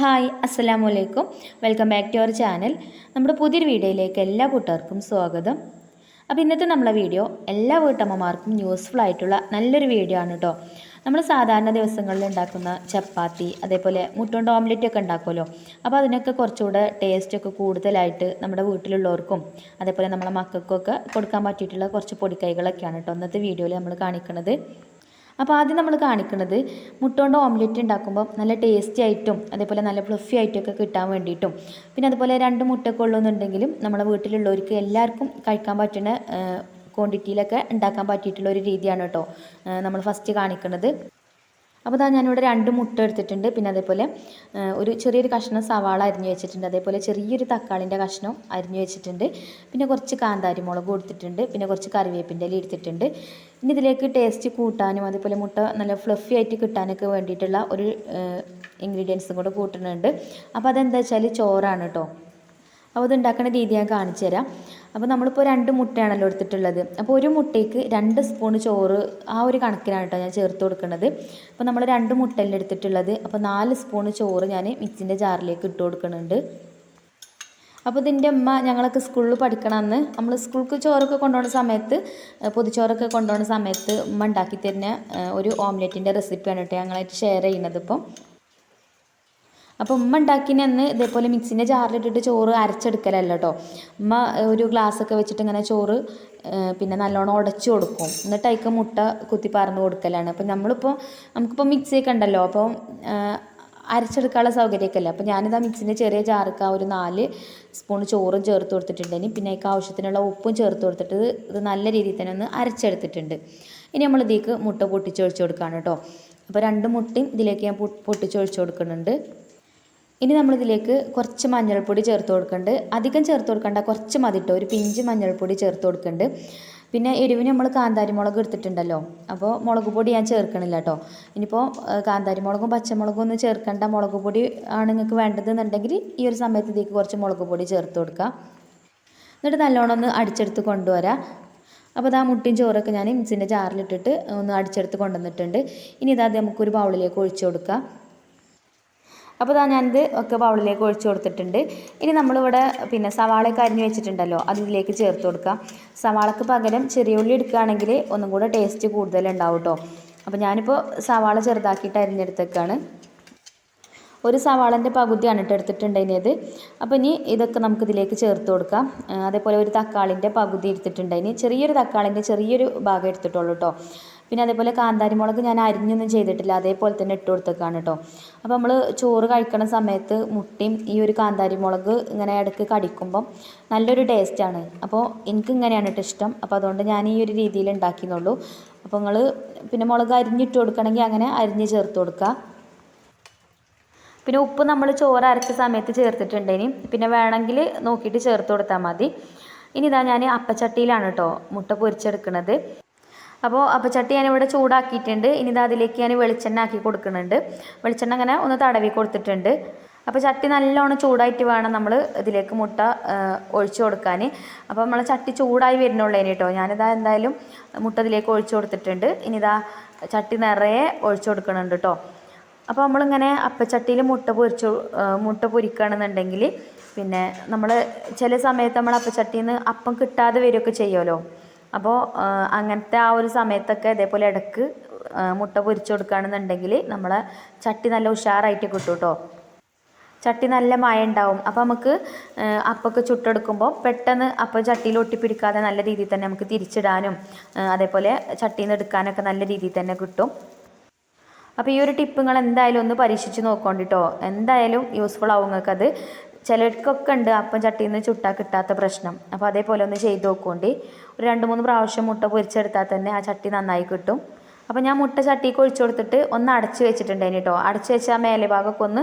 Hi അസ്സലാമു അലൈക്കും welcome back to our channel. നമ്മുടെ പുതിയൊരു വീഡിയോയിലേക്ക് എല്ലാ കൂട്ടുകാർക്കും സ്വാഗതം. അപ്പോൾ ഇന്നത്തെ നമ്മളെ വീഡിയോ എല്ലാ വീട്ടമ്മമാർക്കും യൂസ്ഫുൾ ആയിട്ടുള്ള നല്ലൊരു വീഡിയോ ആണ് കേട്ടോ നമ്മൾ സാധാരണ ദിവസങ്ങളിൽ ഉണ്ടാക്കുന്ന ചപ്പാത്തി അതേപോലെ മുട്ടുകൊണ്ട് ഓംലെറ്റ് ഒക്കെ ഉണ്ടാക്കുമല്ലോ. അപ്പോൾ അതിനൊക്കെ കുറച്ചുകൂടെ ടേസ്റ്റൊക്കെ കൂടുതലായിട്ട് നമ്മുടെ വീട്ടിലുള്ളവർക്കും അതേപോലെ നമ്മളെ മക്കൾക്കൊക്കെ കൊടുക്കാൻ പറ്റിയിട്ടുള്ള കുറച്ച് പൊടിക്കൈകളൊക്കെയാണ് കേട്ടോ ഇന്നത്തെ വീഡിയോയിൽ നമ്മൾ കാണിക്കുന്നത് അപ്പോൾ ആദ്യം നമ്മൾ കാണിക്കുന്നത് മുട്ട ഓംലെറ്റ് ഉണ്ടാക്കുമ്പോൾ നല്ല ടേസ്റ്റി ആയിട്ടും അതേപോലെ നല്ല ഫ്ലഫി ആയിട്ടൊക്കെ കിട്ടാൻ വേണ്ടിയിട്ടും. പിന്നെ അതുപോലെ രണ്ട് മുട്ടയൊക്കെ ഉള്ളൂന്നുണ്ടെങ്കിലും നമ്മുടെ വീട്ടിലുള്ളവർക്ക് എല്ലാവർക്കും കഴിക്കാൻ പറ്റുന്ന ക്വാണ്ടിറ്റിയിലൊക്കെ ഉണ്ടാക്കാൻ പറ്റിയിട്ടുള്ള ഒരു രീതിയാണ് കേട്ടോ നമ്മൾ ഫസ്റ്റ് കാണിക്കുന്നത് അപ്പോൾ ഇതാ ഞാനിവിടെ രണ്ട് മുട്ട എടുത്തിട്ടുണ്ട്. പിന്നെ അതേപോലെ ഒരു ചെറിയൊരു കഷ്ണം സവാള അരിഞ്ഞു വെച്ചിട്ടുണ്ട്. അതേപോലെ ചെറിയൊരു തക്കാളിന്റെ കഷ്ണം അരിഞ്ഞു വെച്ചിട്ടുണ്ട്. പിന്നെ കുറച്ച് കാന്താരി മുളക് കൊടുത്തിട്ടുണ്ട്. പിന്നെ കുറച്ച് കറിവേപ്പിന്റെ ഇല എടുത്തിട്ടുണ്ട്. ഇനി ഇതിലേക്ക് ടേസ്റ്റ് കൂട്ടാനും അതേപോലെ മുട്ട നല്ല ഫ്ലഫി ആയിട്ട് കിട്ടാനൊക്കെ വേണ്ടിയിട്ടുള്ള ഒരു ഇൻഗ്രീഡിയൻസും കൂടെ കൂട്ടുന്നുണ്ട്. അപ്പോൾ അതെന്താ വെച്ചാൽ ചോറാണ് കേട്ടോ അപ്പോൾ അത് ഉണ്ടാക്കുന്ന രീതി ഞാൻ കാണിച്ചു തരാം. അപ്പോൾ നമ്മളിപ്പോൾ രണ്ട് മുട്ടയാണല്ലോ എടുത്തിട്ടുള്ളത്. അപ്പോൾ ഒരു മുട്ടയ്ക്ക് രണ്ട് സ്പൂൺ ചോറ് ആ ഒരു കണക്കിനാണ് കേട്ടോ ഞാൻ ചേർത്ത് കൊടുക്കുന്നത്. അപ്പോൾ നമ്മൾ രണ്ട് മുട്ടയല്ലേ എടുത്തിട്ടുള്ളത്. അപ്പോൾ നാല് സ്പൂൺ ചോറ് ഞാൻ മിക്സിന്റെ ജാറിലേക്ക് ഇട്ട് കൊടുക്കുന്നുണ്ട്. അപ്പോൾ ഇതിന്റെ അമ്മ ഞങ്ങളൊക്കെ സ്കൂളിൽ പഠിക്കണമെന്ന് നമ്മൾ സ്കൂൾക്ക് ചോറൊക്കെ കൊണ്ടുപോകുന്ന സമയത്ത് പൊതിച്ചോറൊക്കെ കൊണ്ടുപോകുന്ന സമയത്ത് ഉമ്മ ഉണ്ടാക്കി തരുന്ന ഒരു ഓംലെറ്റിന്റെ റെസിപ്പിയാണ് കേട്ടോ ഞങ്ങളായിട്ട് ഷെയർ ചെയ്യുന്നത് ഇപ്പം. അപ്പോൾ ഉമ്മ ഉണ്ടാക്കിന് അന്ന് ഇതേപോലെ മിക്സിന്റെ ജാറിലിട്ടിട്ട് ചോറ് അരച്ചെടുക്കലല്ല കേട്ടോ ഉമ്മ ഒരു ഗ്ലാസ്സൊക്കെ വെച്ചിട്ട് ഇങ്ങനെ ചോറ് പിന്നെ നല്ലോണം ഉടച്ചു കൊടുക്കും. എന്നിട്ട് അതിക്ക് മുട്ട കുത്തി പറന്ന് കൊടുക്കലാണ്. അപ്പോൾ നമ്മളിപ്പോൾ നമുക്കിപ്പോൾ മിക്സിയൊക്കെ ഉണ്ടല്ലോ. അപ്പോൾ അരച്ചെടുക്കാനുള്ള സൗകര്യമൊക്കെ അല്ലേ അപ്പോൾ ഞാനിതാ മിക്സിന്റെ ചെറിയ ജാർക്ക് ഒരു നാല് സ്പൂൺ ചോറും ചേർത്ത് കൊടുത്തിട്ടുണ്ടെങ്കിൽ പിന്നെ അതിക്ക് ആവശ്യത്തിനുള്ള ഉപ്പും ചേർത്ത് കൊടുത്തിട്ട് ഇത് നല്ല രീതിയിൽ തന്നെ ഒന്ന് അരച്ചെടുത്തിട്ടുണ്ട്. ഇനി നമ്മൾ ഇതിലേക്ക് മുട്ട പൊട്ടിച്ചൊഴിച്ച് കൊടുക്കുകയാണ് കേട്ടോ അപ്പോൾ രണ്ട് മുട്ടയും ഇതിലേക്ക് ഞാൻ പൊട്ടിച്ചൊഴിച്ച് കൊടുക്കുന്നുണ്ട്. ഇനി നമ്മളിതിലേക്ക് കുറച്ച് മഞ്ഞൾപ്പൊടി ചേർത്ത് കൊടുക്കുന്നുണ്ട് അധികം ചേർത്ത് കൊടുക്കണ്ട കുറച്ച് മതിട്ടോ. ഒരു പിഞ്ച് മഞ്ഞൾപ്പൊടി ചേർത്ത് കൊടുക്കുന്നുണ്ട് പിന്നെ എരിവിന് നമ്മൾ കാന്താരി മുളക് എടുത്തിട്ടുണ്ടല്ലോ. അപ്പോൾ മുളക് പൊടി ഞാൻ ചേർക്കണില്ല കേട്ടോ ഇനിയിപ്പോൾ കാന്താരി മുളകും പച്ചമുളകും ഒന്നും ചേർക്കേണ്ട മുളക് പൊടി ആണ് നിങ്ങൾക്ക് വേണ്ടതെന്നുണ്ടെങ്കിൽ ഈ ഒരു സമയത്ത് ഇതിലേക്ക് കുറച്ച് മുളക് പൊടി ചേർത്ത് കൊടുക്കുക എന്നിട്ട് നല്ലോണം ഒന്ന് അടിച്ചെടുത്ത് കൊണ്ടുവരാം. അപ്പോൾ ഇതാ മുട്ടിയും ചോറൊക്കെ ഞാൻ മിക്സിന്റെ ജാറിലിട്ടിട്ട് ഒന്ന് അടിച്ചെടുത്ത് കൊണ്ടുവന്നിട്ടുണ്ട്. ഇനി ഇതാ നമുക്കൊരു ബൗളിലേക്ക് ഒഴിച്ചു കൊടുക്കാം. അപ്പോൾ ഇതാ ഞാനിത് ഒക്കെ ബൗളിലേക്ക് ഒഴിച്ചു കൊടുത്തിട്ടുണ്ട്. ഇനി നമ്മളിവിടെ പിന്നെ സവാളയൊക്കെ അരിഞ്ഞ് വെച്ചിട്ടുണ്ടല്ലോ അതിലേക്ക് ചേർത്ത് കൊടുക്കാം. സവാളക്ക് പകരം ചെറിയ ഉള്ളി എടുക്കുകയാണെങ്കിൽ ഒന്നും കൂടെ ടേസ്റ്റ് കൂടുതലുണ്ടാവും കേട്ടോ അപ്പോൾ ഞാനിപ്പോൾ സവാള ചെറുതാക്കിയിട്ട് അരിഞ്ഞെടുത്തേക്കാണ്. ഒരു സവാളന്റെ പകുതിയാണ് ഇട്ട് എടുത്തിട്ടുണ്ടായിരുന്നത്. അപ്പോൾ ഇനി ഇതൊക്കെ നമുക്ക് ഇതിലേക്ക് ചേർത്ത് കൊടുക്കാം. അതേപോലെ ഒരു തക്കാളിന്റെ പകുതി എടുത്തിട്ടുണ്ടായിന് ചെറിയൊരു തക്കാളിന്റെ ചെറിയൊരു ഭാഗം എടുത്തിട്ടുള്ളൂ കേട്ടോ പിന്നെ അതേപോലെ കാന്താരി മുളക് ഞാൻ അരിഞ്ഞൊന്നും ചെയ്തിട്ടില്ല. അതേപോലെ തന്നെ ഇട്ട് കൊടുത്തേക്കാണ് കേട്ടോ അപ്പോൾ നമ്മൾ ചോറ് കഴിക്കണ സമയത്ത് മുട്ടയും ഈ ഒരു കാന്താരി മുളക് ഇങ്ങനെ ഇടയ്ക്ക് കടിക്കുമ്പം നല്ലൊരു ടേസ്റ്റാണ് അപ്പോൾ എനിക്ക് ഇങ്ങനെയാണ് കേട്ടോ ഇഷ്ടം. അപ്പോൾ അതുകൊണ്ട് ഞാൻ ഈ ഒരു രീതിയിൽ ഉണ്ടാക്കിയെന്നുള്ളൂ. അപ്പോൾ നിങ്ങൾ പിന്നെ മുളക് അരിഞ്ഞിട്ട് കൊടുക്കണമെങ്കിൽ അങ്ങനെ അരിഞ്ഞ് ചേർത്ത് കൊടുക്കുക പിന്നെ ഉപ്പ് നമ്മൾ ചോറ് അരച്ച സമയത്ത് ചേർത്തിട്ടുണ്ടേനി. പിന്നെ വേണമെങ്കിൽ നോക്കിയിട്ട് ചേർത്ത് കൊടുത്താൽ മതി. ഇനി ഇതാ ഞാൻ അപ്പച്ചട്ടിയിലാണ് കേട്ടോ മുട്ട പൊരിച്ചെടുക്കുന്നത് അപ്പോൾ അപ്പച്ചട്ടി ഞാനിവിടെ ചൂടാക്കിയിട്ടുണ്ട്. ഇനി ഇതാ അതിലേക്ക് ഞാൻ വെളിച്ചെണ്ണ ആക്കി കൊടുക്കുന്നുണ്ട്. വെളിച്ചെണ്ണ അങ്ങനെ ഒന്ന് തടവി കൊടുത്തിട്ടുണ്ട്. അപ്പോൾ ചട്ടി നല്ലോണം ചൂടായിട്ട് വേണം നമ്മൾ ഇതിലേക്ക് മുട്ട ഒഴിച്ചു കൊടുക്കാൻ അപ്പോൾ നമ്മളെ ചട്ടി ചൂടായി വരുന്നുള്ളതിന് കേട്ടോ ഞാനിതാ എന്തായാലും മുട്ട ഇതിലേക്ക് ഒഴിച്ചു കൊടുത്തിട്ടുണ്ട്. ഇനി ഇതാ ചട്ടി നിറയെ ഒഴിച്ചു കൊടുക്കുന്നുണ്ട് കേട്ടോ അപ്പോൾ നമ്മളിങ്ങനെ അപ്പച്ചട്ടിയിൽ മുട്ട പൊരിച്ചു മുട്ട പൊരിക്കുകയാണെന്നുണ്ടെങ്കിൽ പിന്നെ നമ്മൾ ചില സമയത്ത് നമ്മൾ അപ്പച്ചട്ടിയിൽ നിന്ന് അപ്പം കിട്ടാതെ വരികയൊക്കെ ചെയ്യുമല്ലോ അപ്പോൾ അങ്ങനത്തെ ആ ഒരു സമയത്തൊക്കെ ഇതേപോലെ ഇടയ്ക്ക് മുട്ട പൊരിച്ചു കൊടുക്കുകയാണെന്നുണ്ടെങ്കിൽ നമ്മളെ ചട്ടി നല്ല ഉഷാറായിട്ട് കിട്ടും കേട്ടോ ചട്ടി നല്ല മഴ ഉണ്ടാവും അപ്പോൾ നമുക്ക് അപ്പൊക്കെ ചുട്ടെടുക്കുമ്പോൾ പെട്ടെന്ന് അപ്പം ചട്ടിയിൽ ഒട്ടിപ്പിടിക്കാതെ നല്ല രീതിയിൽ തന്നെ നമുക്ക് തിരിച്ചിടാനും അതേപോലെ ചട്ടിയിൽ നിന്ന് എടുക്കാനൊക്കെ നല്ല രീതിയിൽ തന്നെ കിട്ടും. അപ്പോൾ ഈ ഒരു ടിപ്പ് നിങ്ങൾ എന്തായാലും ഒന്ന് പരീക്ഷിച്ച് നോക്കോണ്ടിട്ടോ എന്തായാലും യൂസ്ഫുൾ ആവും നിങ്ങൾക്കത്. ചിലർക്കൊക്കെ ഉണ്ട് അപ്പം ചട്ടിയിൽ നിന്ന് ചുട്ടാൽ കിട്ടാത്ത പ്രശ്നം. അപ്പോൾ അതേപോലെ ഒന്ന് ചെയ്ത് നോക്കുകൊണ്ട് ഒരു രണ്ട് മൂന്ന് പ്രാവശ്യം മുട്ട പൊരിച്ചെടുത്താൽ തന്നെ ആ ചട്ടി നന്നായി കിട്ടും. അപ്പോൾ ഞാൻ മുട്ട ചട്ടിക്ക് ഒഴിച്ചു കൊടുത്തിട്ട് ഒന്ന് അടച്ച് വെച്ചിട്ടുണ്ടായിന് കേട്ടോ അടച്ച് വെച്ചാൽ മേലെ ഭാഗമൊക്കെ ഒന്ന്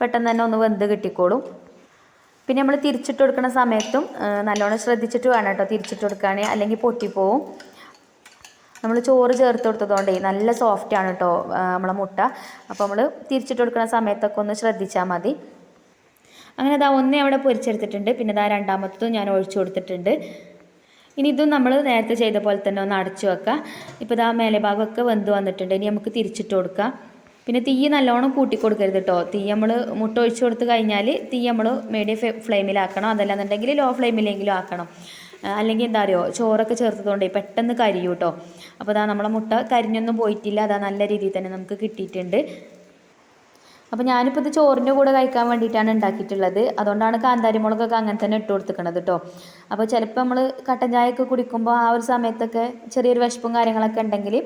പെട്ടെന്ന് തന്നെ ഒന്ന് വെന്ത് കിട്ടിക്കോളും. പിന്നെ നമ്മൾ തിരിച്ചിട്ട് കൊടുക്കുന്ന സമയത്തും നല്ലോണം ശ്രദ്ധിച്ചിട്ട് വേണം കേട്ടോ തിരിച്ചിട്ട് കൊടുക്കുകയാണെങ്കിൽ അല്ലെങ്കിൽ പൊട്ടിപ്പോവും. നമ്മൾ ചോറ് ചേർത്ത് കൊടുത്തതുകൊണ്ടേ നല്ല സോഫ്റ്റാണ് കേട്ടോ നമ്മളെ മുട്ട. അപ്പോൾ നമ്മൾ തിരിച്ചിട്ട് കൊടുക്കുന്ന സമയത്തൊക്കെ ഒന്ന് ശ്രദ്ധിച്ചാൽ മതി. അങ്ങനെ അതാ ഒന്നേ അവിടെ പൊരിച്ചെടുത്തിട്ടുണ്ട്. പിന്നെ അതാ രണ്ടാമത്തതും ഞാൻ ഒഴിച്ചു കൊടുത്തിട്ടുണ്ട്. ഇനി ഇതും നമ്മൾ നേരത്തെ ചെയ്ത പോലെ തന്നെ ഒന്ന് അടച്ചു വെക്കാം. ഇപ്പോൾ ഇതാ മേലെ ഭാഗമൊക്കെ വെന്ത് വന്നിട്ടുണ്ട്. ഇനി നമുക്ക് തിരിച്ചിട്ട് കൊടുക്കാം. പിന്നെ തീ നല്ലോണം കൂട്ടി കൊടുക്കരുത് കേട്ടോ തീ നമ്മൾ മുട്ട ഒഴിച്ചു കൊടുത്ത് കഴിഞ്ഞാൽ തീ നമ്മൾ മീഡിയം ഫ്ലെയിമിലാക്കണം. അതല്ലാന്നുണ്ടെങ്കിൽ ലോ ഫ്ലെയിമിലെങ്കിലും ആക്കണം. അല്ലെങ്കിൽ എന്താ അറിയോ ചോറൊക്കെ ചേർത്തതുകൊണ്ട് പെട്ടെന്ന് കരിയും കേട്ടോ അപ്പോൾ അതാ നമ്മളെ മുട്ട കരിഞ്ഞൊന്നും പോയിട്ടില്ല. അതാ നല്ല രീതിയിൽ തന്നെ നമുക്ക് കിട്ടിയിട്ടുണ്ട്. അപ്പോൾ ഞാനിപ്പോൾ ഇത് ചോറിന്റെ കൂടെ കഴിക്കാൻ വേണ്ടിയിട്ടാണ് ഉണ്ടാക്കിയിട്ടുള്ളത്. അതുകൊണ്ടാണ് കാന്താരി മുളകൊക്കെ അങ്ങനെ തന്നെ ഇട്ട് കൊടുത്തിക്കണത് കേട്ടോ അപ്പോൾ ചിലപ്പോൾ നമ്മൾ കട്ടൻ ചായയൊക്കെ കുടിക്കുമ്പോൾ ആ ഒരു സമയത്തൊക്കെ ചെറിയൊരു വിശപ്പും കാര്യങ്ങളൊക്കെ ഉണ്ടെങ്കിൽ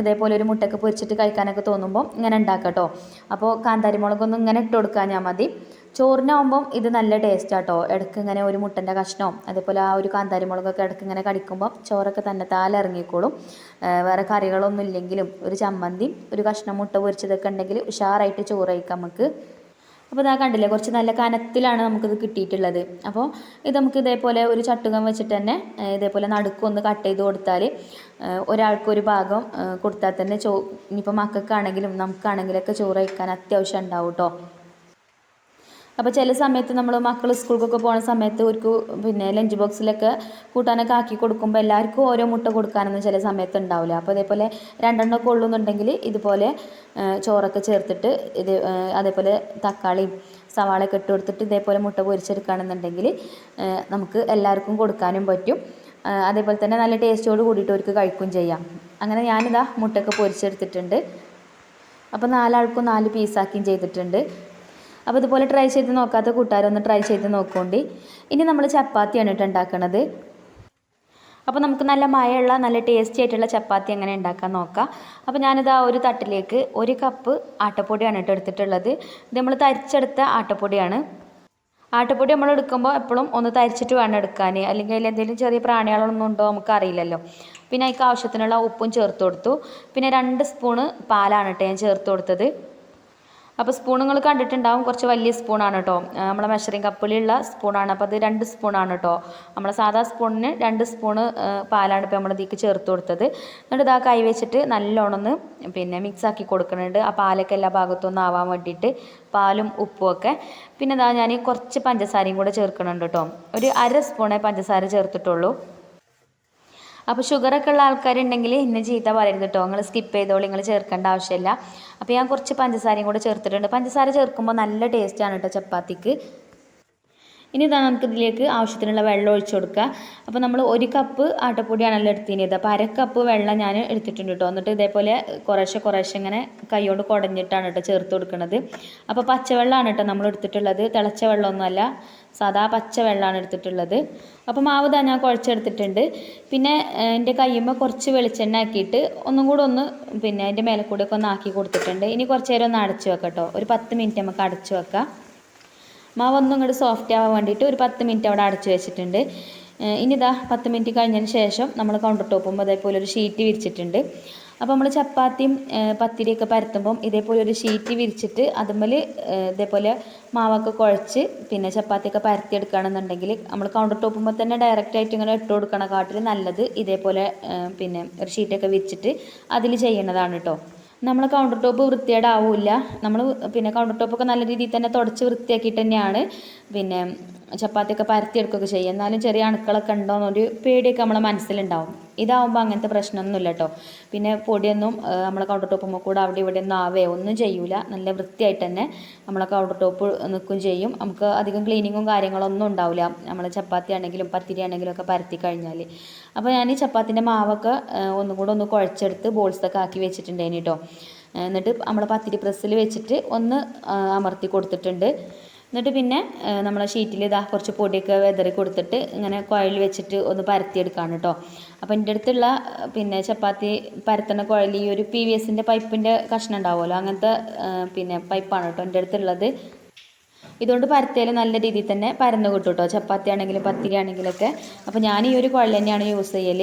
ഇതേപോലെ ഒരു മുട്ടയൊക്കെ പൊരിച്ചിട്ട് കഴിക്കാനൊക്കെ തോന്നുമ്പോൾ ഇങ്ങനെ ഉണ്ടാക്കാം കേട്ടോ അപ്പോൾ കാന്താരി മുളകൊന്നും ഇങ്ങനെ ഇട്ട് കൊടുക്കാൻ ഞാൻ മതി. ചോറിനാവുമ്പം ഇത് നല്ല ടേസ്റ്റ് ആട്ടോ ഇടയ്ക്ക് ഇങ്ങനെ ഒരു മുട്ടന്റെ കഷ്ണവും അതേപോലെ ആ ഒരു കാന്താരിമുളകൊക്കെ ഇടയ്ക്ക് ഇങ്ങനെ കടിക്കുമ്പോൾ ചോറൊക്കെ തന്നെ താലിറങ്ങിക്കോളും വേറെ കറികളൊന്നും ഇല്ലെങ്കിലും ഒരു ചമ്മന്തി ഒരു കഷ്ണം മുട്ട പൊരിച്ചതൊക്കെ ഉണ്ടെങ്കിൽ ഉഷാറായിട്ട് ചോറ് കഴിക്കാം നമുക്ക് അപ്പോൾ ഇതാ കണ്ടില്ലേ കുറച്ച് നല്ല കനത്തിലാണ് നമുക്കിത് കിട്ടിയിട്ടുള്ളത്. അപ്പോൾ ഇത് നമുക്ക് ഇതേപോലെ ഒരു ചട്ടുകം വെച്ചിട്ട് തന്നെ ഇതേപോലെ നടുക്കൊന്ന് കട്ട് ചെയ്ത് കൊടുത്താൽ ഒരാൾക്കൊരു ഒരാൾക്ക് ഒരു ഭാഗം കൊടുത്താൽ തന്നെ ചോ ഇനിയിപ്പോൾ മക്കൾക്കാണെങ്കിലും നമുക്കാണെങ്കിലൊക്കെ ചോറ് കഴിക്കാൻ അത്യാവശ്യം ഉണ്ടാവും കേട്ടോ അപ്പോൾ ചില സമയത്ത് നമ്മൾ മക്കൾ സ്കൂൾക്കൊക്കെ പോകുന്ന സമയത്ത് ഒരു പിന്നെ ലഞ്ച് ബോക്സിലൊക്കെ കൂട്ടാനൊക്കെ ആക്കി കൊടുക്കുമ്പോൾ എല്ലാവർക്കും ഓരോ മുട്ട കൊടുക്കാനൊന്നും ചില സമയത്ത് ഉണ്ടാവില്ല അപ്പോൾ അതേപോലെ രണ്ടെണ്ണമൊക്കെ ഉള്ളുന്നുണ്ടെങ്കിൽ ഇതുപോലെ ചോറൊക്കെ ചേർത്തിട്ട് ഇത് അതേപോലെ തക്കാളിയും സവാളയൊക്കെ ഇട്ട് കൊടുത്തിട്ട് ഇതേപോലെ മുട്ട പൊരിച്ചെടുക്കുകയാണെന്നുണ്ടെങ്കിൽ നമുക്ക് എല്ലാവർക്കും കൊടുക്കാനും പറ്റും. അതേപോലെ തന്നെ നല്ല ടേസ്റ്റോട് കൂടിയിട്ട് അവർക്ക് കഴിക്കും ചെയ്യാം. അങ്ങനെ ഞാനിതാ മുട്ടയൊക്കെ പൊരിച്ചെടുത്തിട്ടുണ്ട്. അപ്പോൾ നാലാൾക്കും നാല് പീസാക്കുകയും ചെയ്തിട്ടുണ്ട്. അപ്പോൾ ഇതുപോലെ ട്രൈ ചെയ്ത് നോക്കാത്ത കൂട്ടുകാരൊന്ന് ട്രൈ ചെയ്ത് നോക്കുകൊണ്ട് ഇനി നമ്മൾ ചപ്പാത്തിയാണ് കേട്ടോ ഉണ്ടാക്കുന്നത് അപ്പോൾ നമുക്ക് നല്ല മഴയുള്ള നല്ല ടേസ്റ്റി ആയിട്ടുള്ള ചപ്പാത്തി എങ്ങനെ ഉണ്ടാക്കാൻ നോക്കാം. അപ്പോൾ ഞാനിത് ആ ഒരു തട്ടിലേക്ക് ഒരു കപ്പ് ആട്ടപ്പൊടിയാണ് കേട്ടോ എടുത്തിട്ടുള്ളത്. ഇത് നമ്മൾ തരിച്ചെടുത്ത ആട്ടപ്പൊടിയാണ്. ആട്ടപ്പൊടി നമ്മൾ എടുക്കുമ്പോൾ എപ്പോഴും ഒന്ന് തരിച്ചിട്ട് വേണം എടുക്കാൻ അല്ലെങ്കിൽ എന്തെങ്കിലും ചെറിയ പ്രാണികളൊന്നും ഉണ്ടോ നമുക്ക് അറിയില്ലല്ലോ. പിന്നെ അതിക്ക് ആവശ്യത്തിനുള്ള ഉപ്പും ചേർത്ത് കൊടുത്തു. പിന്നെ രണ്ട് സ്പൂണ് പാലാണ് കേട്ടോ ഞാൻ ചേർത്ത് കൊടുത്തത്. അപ്പോൾ സ്പൂണുകൾ കണ്ടിട്ടുണ്ടാവും. കുറച്ച് വലിയ സ്പൂണാണ് കേട്ടോ നമ്മളെ മെഷറിങ് കപ്പിലുള്ള സ്പൂണാണ്. അപ്പോൾ അത് രണ്ട് സ്പൂണാണ് കേട്ടോ നമ്മളെ സാധാ സ്പൂണിന് രണ്ട് സ്പൂണ് പാലാണ് ഇപ്പോൾ നമ്മൾ ഇതിലേക്ക് ചേർത്ത് കൊടുത്തത്. എന്നിട്ട് ഇതാ കൈ വെച്ചിട്ട് നല്ലോണം ഒന്ന് പിന്നെ മിക്സ് ആക്കി കൊടുക്കുന്നുണ്ട്. ആ പാലൊക്കെ എല്ലാ ഭാഗത്തുനിന്ന് ആവാൻ വേണ്ടിയിട്ട് പാലും ഉപ്പും ഒക്കെ. പിന്നെ ഇതാ ഞാൻ കുറച്ച് പഞ്ചസാരയും കൂടെ ചേർക്കുന്നുണ്ട് കേട്ടോ ഒരു അര സ്പൂണേ പഞ്ചസാര ചേർത്തിട്ടുള്ളൂ. അപ്പോൾ ഷുഗറൊക്കെ ഉള്ള ആൾക്കാരുണ്ടെങ്കിൽ ഇന്ന് ചീത്ത പറയരുത് കേട്ടോ നിങ്ങൾ സ്കിപ്പ് ചെയ്തോളൂ നിങ്ങൾ ചേർക്കേണ്ട ആവശ്യമില്ല. അപ്പോൾ ഞാൻ കുറച്ച് പഞ്ചസാരയും കൂടെ ചേർത്തിട്ടുണ്ട്. പഞ്ചസാര ചേർക്കുമ്പോൾ നല്ല ടേസ്റ്റാണ് കേട്ടോ ചപ്പാത്തിക്ക്. ഇനി ഇതാ നമുക്ക് ഇതിലേക്ക് ആവശ്യത്തിനുള്ള വെള്ളം ഒഴിച്ചു കൊടുക്കുക. അപ്പോൾ നമ്മൾ ഒരു കപ്പ് ആട്ടപ്പൊടിയാണല്ലോ എടുത്തിനത് അപ്പോൾ അര കപ്പ് വെള്ളം ഞാൻ എടുത്തിട്ടുണ്ട് കേട്ടോ. എന്നിട്ട് ഇതേപോലെ കുറേശ്ശെ കുറേശ്ശെ ഇങ്ങനെ കൈകൊണ്ട് കുടഞ്ഞിട്ടാണ് കേട്ടോ ചേർത്ത് കൊടുക്കുന്നത്. അപ്പോൾ പച്ചവെള്ളമാണ് കേട്ടോ നമ്മൾ എടുത്തിട്ടുള്ളത്. തിളച്ച വെള്ളമൊന്നുമല്ല. സാധാ പച്ച വെള്ളമാണ് എടുത്തിട്ടുള്ളത്. അപ്പോൾ മാവ് ഇതാ ഞാൻ കുഴച്ചെടുത്തിട്ടുണ്ട്. പിന്നെ എന്റെ കയ്യുമ്പോൾ കുറച്ച് വെളിച്ചെണ്ണ ആക്കിയിട്ട് ഒന്നും കൂടെ ഒന്ന് പിന്നെ അതിന്റെ മേലെ കൂടെ ഒക്കെ ഒന്ന് ആക്കി കൊടുത്തിട്ടുണ്ട്. ഇനി കുറച്ച് നേരം ഒന്ന് അടച്ചു വെക്കാം കേട്ടോ. ഒരു പത്ത് മിനിറ്റ് നമുക്ക് അടച്ചു വെക്കാം. മാവ് ഒന്നും ഇങ്ങോട്ട് സോഫ്റ്റ് ആവാൻ വേണ്ടിയിട്ട് ഒരു പത്ത് മിനിറ്റ് അവിടെ അടച്ചു വെച്ചിട്ടുണ്ട്. ഇനി ഇതാ പത്ത് മിനിറ്റ് കഴിഞ്ഞതിന് ശേഷം നമ്മൾ കൗണ്ടർ ടോപ്പും അതേപോലെ ഒരു ഷീറ്റ് വിരിച്ചിട്ടുണ്ട്. അപ്പോൾ നമ്മൾ ചപ്പാത്തിയും പത്തിരിയൊക്കെ പരത്തുമ്പം ഇതേപോലെ ഒരു ഷീറ്റ് വിരിച്ചിട്ട് അതുമ്മൽ ഇതേപോലെ മാവൊക്കെ കുഴച്ച് പിന്നെ ചപ്പാത്തിയൊക്കെ പരത്തിയെടുക്കുകയാണെന്നുണ്ടെങ്കിൽ നമ്മൾ കൗണ്ടർ ടോപ്പുമ്പോൾ തന്നെ ഡയറക്റ്റായിട്ട് ഇങ്ങനെ ഇട്ട് കൊടുക്കണ കാട്ടിൽ നല്ലത് ഇതേപോലെ പിന്നെ ഒരു ഷീറ്റൊക്കെ വിരിച്ചിട്ട് അതിൽ ചെയ്യുന്നതാണ് കേട്ടോ നമ്മൾ കൗണ്ടർ ടോപ്പ് വൃത്തികേടാവില്ല. നമ്മൾ പിന്നെ കൗണ്ടർ ടോപ്പൊക്കെ നല്ല രീതിയിൽ തന്നെ തുടച്ച് വൃത്തിയാക്കിയിട്ട് തന്നെയാണ് പിന്നെ ചപ്പാത്തിയൊക്കെ പരത്തിയെടുക്കുകയൊക്കെ ചെയ്യുക. എന്നാലും ചെറിയ അണുക്കളൊക്കെ ഉണ്ടോയെന്നൊരു പേടിയൊക്കെ നമ്മളെ മനസ്സിലുണ്ടാവും. ഇതാവുമ്പോൾ അങ്ങനത്തെ പ്രശ്നമൊന്നുമില്ല കേട്ടോ പിന്നെ പൊടിയൊന്നും നമ്മളെ കൗണ്ടർ ടോപ്പുമ്പോൾ കൂടെ അവിടെ ഇവിടെ ഒന്നും ആവേ ഒന്നും ചെയ്യൂല. നല്ല വൃത്തിയായിട്ട് തന്നെ നമ്മളെ കൗണ്ടർ ടോപ്പ് നിൽക്കും ചെയ്യും. നമുക്ക് അധികം ക്ലീനിങ്ങും കാര്യങ്ങളൊന്നും ഉണ്ടാവില്ല നമ്മൾ ചപ്പാത്തി ആണെങ്കിലും പത്തിരി ആണെങ്കിലും ഒക്കെ പരത്തി കഴിഞ്ഞാൽ അപ്പോൾ ഞാൻ ഈ ചപ്പാത്തിന്റെ മാവൊക്കെ ഒന്നും കൂടെ ഒന്ന് കുഴച്ചെടുത്ത് ബോൾസൊക്കെ ആക്കി വെച്ചിട്ടുണ്ടായിന് കേട്ടോ എന്നിട്ട് നമ്മൾ പത്തിരി പ്രസ്സിൽ വെച്ചിട്ട് ഒന്ന് അമർത്തി കൊടുത്തിട്ടുണ്ട്. എന്നിട്ട് പിന്നെ നമ്മളെ ഷീറ്റിൽ ഇതാ കുറച്ച് പൊടിയൊക്കെ വെതറി കൊടുത്തിട്ട് ഇങ്ങനെ കുഴൽ വെച്ചിട്ട് ഒന്ന് പരത്തിയെടുക്കാണ് കേട്ടോ അപ്പോൾ എന്റെ അടുത്തുള്ള പിന്നെ ചപ്പാത്തി പരത്തണ കുഴൽ ഈ ഒരു പി വി എസിന്റെ പൈപ്പിന്റെ കഷ്ണം ഉണ്ടാവുമല്ലോ അങ്ങനത്തെ പിന്നെ പൈപ്പാണ് കേട്ടോ എന്റെ അടുത്തുള്ളത്. ഇതുകൊണ്ട് പരത്തിയാൽ നല്ല രീതിയിൽ തന്നെ പരന്ന് കിട്ടും കേട്ടോ ചപ്പാത്തി ആണെങ്കിലും പത്തിരി ആണെങ്കിലൊക്കെ അപ്പോൾ ഞാൻ ഈ ഒരു കുഴൽ തന്നെയാണ് യൂസ് ചെയ്യൽ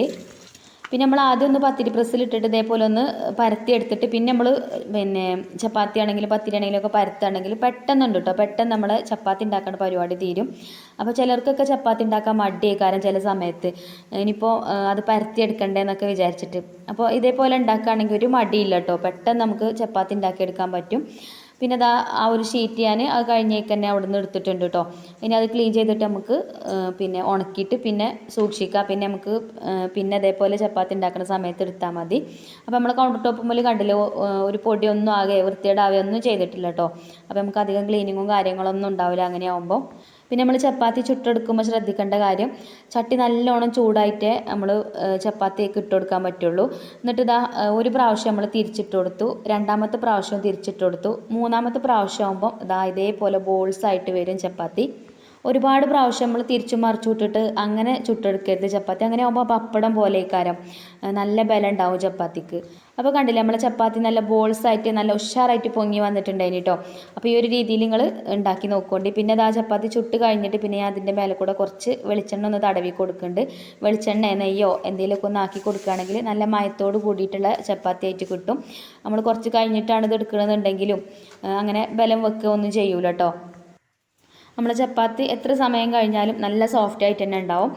പിന്നെ നമ്മൾ ആദ്യം ഒന്ന് പത്തിരി പ്രസ്സിൽ ഇട്ടിട്ട് ഇതേപോലെ ഒന്ന് പരത്തി എടുത്തിട്ട് പിന്നെ നമ്മൾ പിന്നെ ചപ്പാത്തി ആണെങ്കിലും പത്തിരി ആണെങ്കിലും ഒക്കെ പരത്താണെങ്കിൽ പെട്ടെന്നുണ്ട് കേട്ടോ. പെട്ടെന്ന് നമ്മൾ ചപ്പാത്തി ഉണ്ടാക്കേണ്ട പരിപാടി തീരും. അപ്പോൾ ചിലർക്കൊക്കെ ചപ്പാത്തി ഉണ്ടാക്കാൻ കാരണം ചില സമയത്ത്. ഇനിയിപ്പോൾ അത് പരത്തി എടുക്കണ്ടേന്നൊക്കെ വിചാരിച്ചിട്ട്. അപ്പോൾ ഇതേപോലെ ഉണ്ടാക്കുകയാണെങ്കിൽ ഒരു മടിയില്ല കേട്ടോ. പെട്ടെന്ന് നമുക്ക് ചപ്പാത്തി ഉണ്ടാക്കിയെടുക്കാൻ പറ്റും. പിന്നെ അതാ ആ ഒരു ഷീറ്റ് ഞാൻ അത് കഴിഞ്ഞേക്ക് തന്നെ അവിടെ നിന്ന് എടുത്തിട്ടുണ്ട് കേട്ടോ ഇനി അത് ക്ലീൻ ചെയ്തിട്ട് നമുക്ക് പിന്നെ ഉണക്കിയിട്ട് പിന്നെ സൂക്ഷിക്കാം. പിന്നെ നമുക്ക് പിന്നെ അതേപോലെ ചപ്പാത്തി ഉണ്ടാക്കുന്ന സമയത്ത് എടുത്താൽ മതി. അപ്പോൾ നമ്മൾ കൗണ്ടർ ടോപ്പ് മുതൽ കണ്ടില്ല ഒരു പൊടിയൊന്നും ആകെ വൃത്തിയേടാവുകയോ ഒന്നും ചെയ്തിട്ടില്ല കേട്ടോ അപ്പോൾ നമുക്ക് അധികം ക്ലീനിങ്ങും കാര്യങ്ങളൊന്നും ഉണ്ടാവില്ല അങ്ങനെ ആകുമ്പോൾ പിന്നെ നമ്മൾ ചപ്പാത്തി ചുട്ടെടുക്കുമ്പോൾ ശ്രദ്ധിക്കേണ്ട കാര്യം ചട്ടി നല്ലോണം ചൂടായിട്ടേ നമ്മൾ ചപ്പാത്തിയൊക്കെ ഇട്ട് കൊടുക്കാൻ പറ്റുള്ളൂ. എന്നിട്ട് ഇതാ ഒരു പ്രാവശ്യം നമ്മൾ തിരിച്ചിട്ട് കൊടുത്തു. രണ്ടാമത്തെ പ്രാവശ്യം തിരിച്ചിട്ട് കൊടുത്തു. മൂന്നാമത്തെ പ്രാവശ്യം ആകുമ്പോൾ ഇതാ ഇതേപോലെ ബോൾസ് ആയിട്ട് വരും ചപ്പാത്തി. ഒരുപാട് പ്രാവശ്യം നമ്മൾ തിരിച്ചു മറിച്ചു വിട്ടിട്ട് അങ്ങനെ ചുട്ടെടുക്കരുത് ചപ്പാത്തി. അങ്ങനെ ആകുമ്പോൾ പപ്പടം പോലെ കാരം നല്ല ബലം ഉണ്ടാവും ചപ്പാത്തിക്ക്. അപ്പോൾ കണ്ടില്ലേ നമ്മളെ ചപ്പാത്തി നല്ല ബോൾസ് ആയിട്ട് നല്ല ഉഷാറായിട്ട് പൊങ്ങി വന്നിട്ടുണ്ടായിന് കേട്ടോ അപ്പോൾ ഈ ഒരു രീതിയിൽ നിങ്ങൾ ഉണ്ടാക്കി നോക്കുകൊണ്ട് പിന്നെ അത് ആ ചപ്പാത്തി ചുട്ട് കഴിഞ്ഞിട്ട് പിന്നെ അതിന്റെ മേലെ കൂടെ കുറച്ച് വെളിച്ചെണ്ണ ഒന്ന് തടവി കൊടുക്കുന്നുണ്ട്. വെളിച്ചെണ്ണ നെയ്യോ എന്തെങ്കിലുമൊക്കെ ഒന്ന് ആക്കി കൊടുക്കുകയാണെങ്കിൽ നല്ല മയത്തോട് കൂടിയിട്ടുള്ള ചപ്പാത്തി ആയിട്ട് കിട്ടും. നമ്മൾ കുറച്ച് കഴിഞ്ഞിട്ടാണ് ഇത് എടുക്കണമെന്നുണ്ടെങ്കിലും അങ്ങനെ ബലം വെക്കുക ഒന്നും ചെയ്യൂല കേട്ടോ നമ്മൾ ചപ്പാത്തി എത്ര സമയം കഴിഞ്ഞാലും നല്ല സോഫ്റ്റ് ആയിട്ട് തന്നെ ഉണ്ടാവും.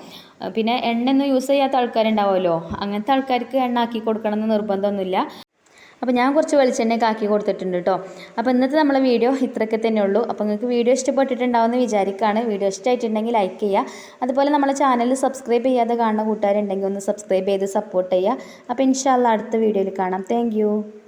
പിന്നെ പിന്നെ എണ്ണയൊന്നും യൂസ് ചെയ്യാത്ത ആൾക്കാരുണ്ടാവുമല്ലോ. അങ്ങനത്തെ ആൾക്കാർക്ക് എണ്ണ ആക്കി കൊടുക്കണം എന്ന് നിർബന്ധമൊന്നുമില്ല. അപ്പോൾ ഞാൻ കുറച്ച് വെളിച്ചെണ്ണയൊക്കെ ആക്കി കൊടുത്തിട്ടുണ്ട് കേട്ടോ അപ്പോൾ ഇന്നത്തെ നമ്മളെ വീഡിയോ ഇത്രയൊക്കെ തന്നെ ഉള്ളൂ. അപ്പോൾ നിങ്ങൾക്ക് വീഡിയോ ഇഷ്ടപ്പെട്ടിട്ടുണ്ടാവുമെന്ന് വിചാരിക്കുകയാണ് വീഡിയോ ഇഷ്ടമായിട്ടുണ്ടെങ്കിൽ ലൈക്ക് ചെയ്യുക. അതുപോലെ നമ്മളെ ചാനൽ സബ്സ്ക്രൈബ് ചെയ്യാതെ കാണുന്ന കൂട്ടുകാരുണ്ടെങ്കിൽ ഒന്ന് സബ്സ്ക്രൈബ് ചെയ്ത് സപ്പോർട്ട് ചെയ്യുക. അപ്പോൾ ഇൻഷാല്ല അടുത്ത വീഡിയോയിൽ കാണാം. താങ്ക്